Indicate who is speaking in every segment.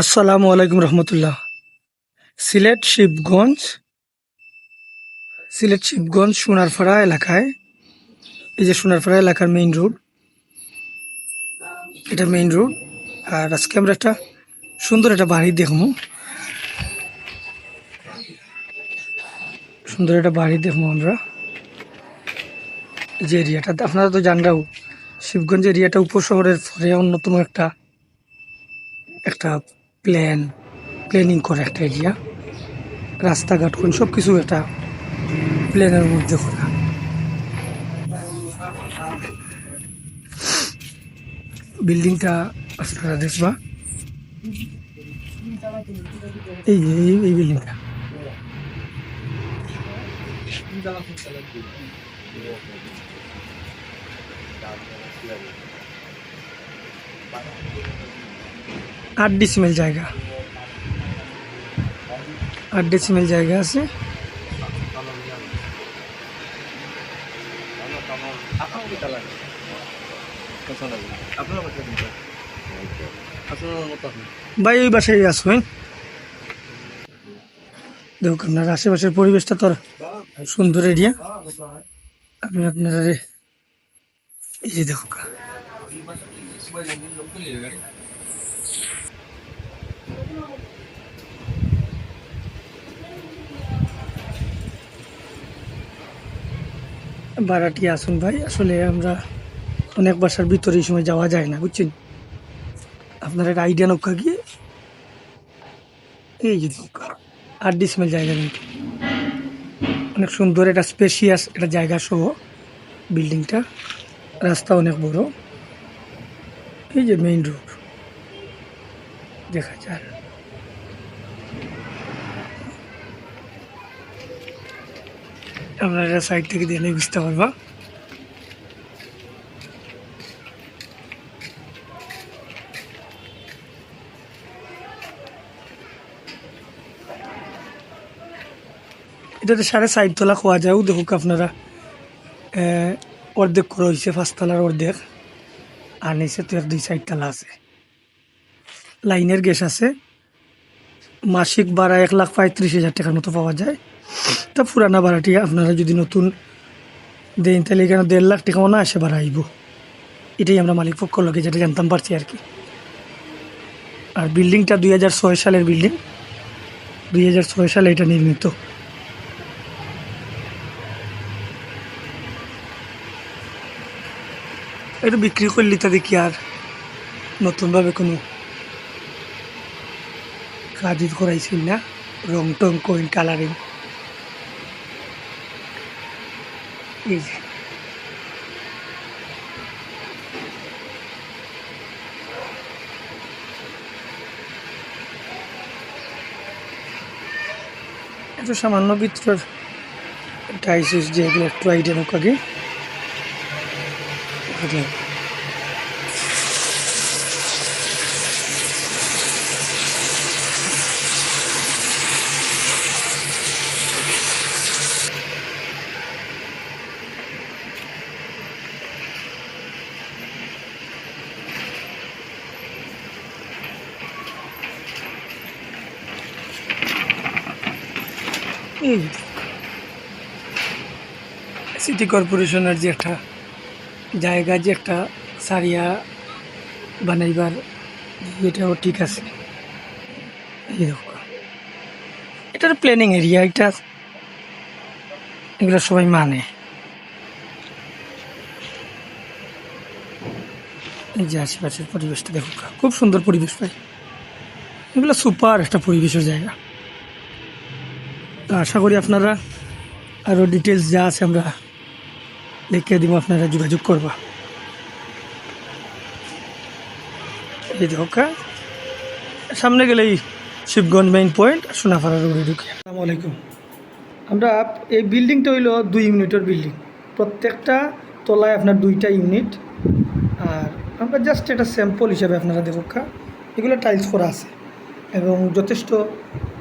Speaker 1: আসসালামু আলাইকুম রহমতুল্লাহ। সিলেট শিবগঞ্জ সিলেট শিবগঞ্জ সোনারপাড়া এলাকায়। এই যে সোনারপাড়া এলাকার মেইন রোড এটা মেইন রোড আর আজকে আমরা একটা সুন্দর একটা বাড়ি দেখব। সুন্দর একটা বাড়ি দেখব আমরা। যে এরিয়াটা, আপনারা তো জানরাও, শিবগঞ্জ এরিয়াটা উপশহরের পরে অন্যতম একটা একটা প্ল্যান প্ল্যানিং করে একটা এরিয়া রাস্তাঘাট কোন সব কিছু একটা প্ল্যানের মধ্যে করা বিল্ডিংটা আপনারা দেখবা। এই যে, এই- বিল্ডিংটা আট ডিসিমেল জায়গা। আট ডিসিমেল জায়গা আছে। ভাই, ওই বাসায় আসবেন দেখুন আপনার আশেপাশের পরিবেশটা তো সুন্দর এরিয়া আমি আপনারা এই যে দেখো ভাড়াটি আসুন ভাই, আসলে আমরা অনেক বাসার ভিতরে এই সময় যাওয়া যায় না, বুঝছেন? আপনার একটা আইডিয়া নৌকা গিয়ে এই যে নৌকা আট ডিসমেল জায়গা কিন্তু অনেক সুন্দর একটা স্পেশিয়াস একটা জায়গা সহ বিল্ডিংটা, রাস্তা অনেক বড়। এই যে মেইন রোড দেখা যায় আপনারা সাইড থেকে দেখলে বুঝতে পারবা। এটাতে সাড়ে ষাট তলা খোয়া যায়ও দেখুক আপনারা অর্ধেক করা হয়েছে পাঁচতলার অর্ধেক, আর নিচে তো এক দুই সাইড তলা আছে। লাইনের গ্যাস আছে, মাসিক ভাড়া এক লাখ পঁয়ত্রিশ হাজার টাকার মতো পাওয়া যায়। তা পুরানা ভাড়াটি আপনারা যদি নতুন দেন, তাহলে এখানে দেড় লাখ টাকা না আসে ভাড়া আইব। এটাই আমরা মালিক পক্ষ লোকে যেটা জানতাম পারছি আর কি। আর বিল্ডিংটা দুই হাজার ছয় সালের বিল্ডিং। দুই হাজার ছয় সালে এটা নির্মিত। এটা বিক্রি করলি তা দেখি আর নতুনভাবে কোনো কাজ করাইছিল না। রং টং কইন কালারিং এই যে সামান্য ভিতরের টাইসিস যেগুলো একটু আইডিয়া সিটি কর্পোরেশনের যে একটা জায়গা, যে একটা সারিয়া বানাইবার, এটাও ঠিক আছে। এটার প্ল্যানিং এরিয়া এটা এগুলো সবাই মানে। এই যে আশেপাশের পরিবেশটা দেখো, খুব সুন্দর পরিবেশ পাই এগুলো সুপার একটা পরিবেশের জায়গা। তো আশা করি আপনারা আরও ডিটেলস যা আছে আমরা লিখে দিব, আপনারা যোগাযোগ করবা। এই দেখা সামনে গেলেই শিবগঞ্জ মেইন পয়েন্ট সোনাফাড়া রোডে ঢুকে। আসসালামু আলাইকুম। আমরা এই বিল্ডিংটা হইল দুই ইউনিটের বিল্ডিং প্রত্যেকটা তলায় আপনার দুইটা ইউনিট। আর আমরা জাস্ট একটা স্যাম্পল হিসাবে আপনারা দেখা এগুলো টাইলস করা আছে। এবং যথেষ্ট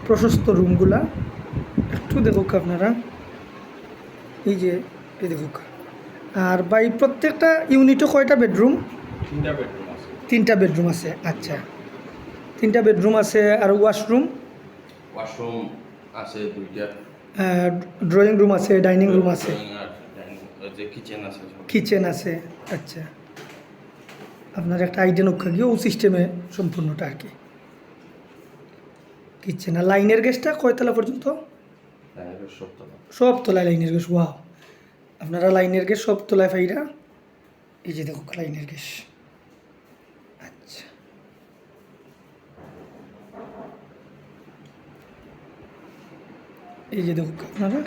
Speaker 1: প্রশস্ত রুমগুলা একটু দেখুক আপনারা এই যে এই দেখুক আর বাই প্রত্যেকটা ইউনিটও কয়টা বেডরুম
Speaker 2: তিনটা বেডরুম আছে।
Speaker 1: তিনটা বেডরুম আছে আচ্ছা। তিনটা বেডরুম আছে আর ওয়াশরুম
Speaker 2: ওয়াশরুম আছে দুইটা।
Speaker 1: ড্রয়িং রুম আছে ডাইনিং রুম আছে।
Speaker 2: কিচেন আছে
Speaker 1: কিচেন আছে আচ্ছা। আপনার একটা আইডিয়া নক্কা গিয়ে ও সিস্টেমে সম্পূর্ণটা আর কি। কিচেন আর লাইনের গ্যাসটা কয়তলা পর্যন্ত। সব তলায় লাইনের গ্যাস ওয়াও। আপনারা লাইনের গ্যাস সব তলায় পাইরা এই যে দেখো লাইনের গ্যাস আচ্ছা। এই যে দেখো আপনারা।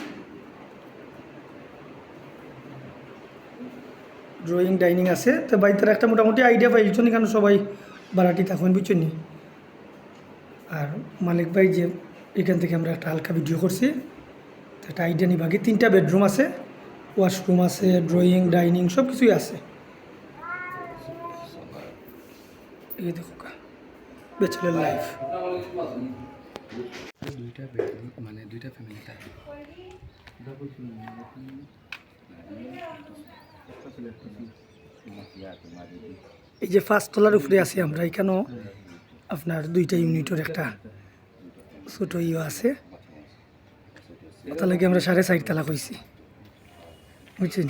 Speaker 1: ড্রয়িং ডাইনিং আছে। তো বাড়িতে একটা মোটামুটি আইডিয়া পাইছেন এখানে সবাই বাড়াটি থাকুন বুঝছেন আর মালিক ভাই যে এখান থেকে আমরা একটা হালকা ভিডিও করছি। একটা আইডিয়া নিব আগে। তিনটা বেডরুম আছে। ওয়াশরুম আছে ড্রয়িং ডাইনিং সব কিছুই আছে। এই দেখো ব্যাচেলার লাইফ
Speaker 3: দুইটা বেডরুম মানে দুইটা ফ্যামিলি থাকে
Speaker 1: এই যে ফার্স্ট তলার উপরে আছি আমরা এখানেও আপনার দুইটা ইউনিটের একটা। ছোটো ইয়ে আছে। তাহলে কি আমরা সাড়ে চার তালা কইছি। বুঝছেন?